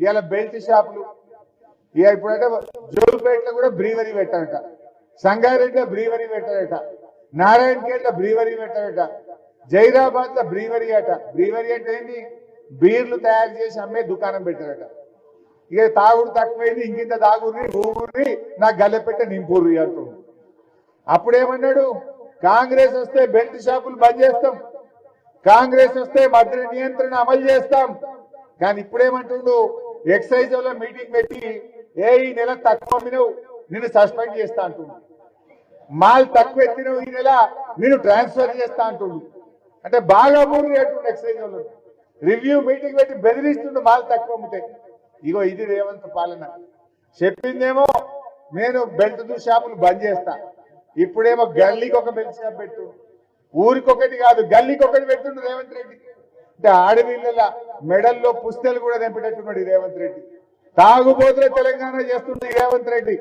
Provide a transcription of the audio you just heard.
ఇవాళ బెల్ట్ షాపులు. ఇక ఇప్పుడంటే జోలుపేటలో కూడా బ్రీవరీ పెట్టారట. సంగారెడ్డిలో బ్రీవరీ పెట్టారట. నారాయణఖేడ్లో బ్రీవరీ పెట్టారట. జైరాబాద్లో బ్రీవరీ అట. బ్రీవరీ అంటే ఏంటి బీర్లు తయారు చేసి అమ్మే దుకాణం పెట్టారట. ఇక తాగుడు తక్కువైంది ఇంకింత తాగుర్రి ఊగుర్రి నాకు గల్లెపెట్ట నింపూర్రి అంటుంది అప్పుడేమన్నాడు? కాంగ్రెస్ వస్తే బెల్ట్ షాపులు బంద్ చేస్తాం. కాంగ్రెస్ వస్తే మద్య నియంత్రణ అమలు చేస్తాం. కానీ ఇప్పుడేమంటుండు? ఎక్సైజ్లో మీటింగ్ పెట్టి ఏ ఈ నెల తక్కువ అమ్మినవు నిన్ను సస్పెండ్ చేస్తా అంటుండు. మాల్ తక్కువ ఎత్తినవు ఈ నెల నేను ట్రాన్స్ఫర్ చేస్తా అంటుండు. అంటే బాగా మూడు అంటుండు ఎక్సైజ్ వాళ్ళు. రివ్యూ మీటింగ్ పెట్టి బెదిరిస్తుండు మాల్ తక్కువ అమ్ముతాయి ఇగో ఇది రేవంత్ పాలన. చెప్పిందేమో నేను బెల్ట్ షాపులు బంద్ చేస్తా. ఇప్పుడేమో గల్లీకి ఒక బెల్ట్ షాప్ పెట్టు. ఊరికొకటి కాదు గల్లీకి ఒకటి పెట్టుండు రేవంత్ రెడ్డి. అంటే ఆడపిల్లల మెడల్లో పుస్తలు కూడా నింపేటట్టున్నాడు రేవంత్ రెడ్డి. తాగుబోతుల తెలంగాణ చేస్తుంది రేవంత్ రెడ్డి.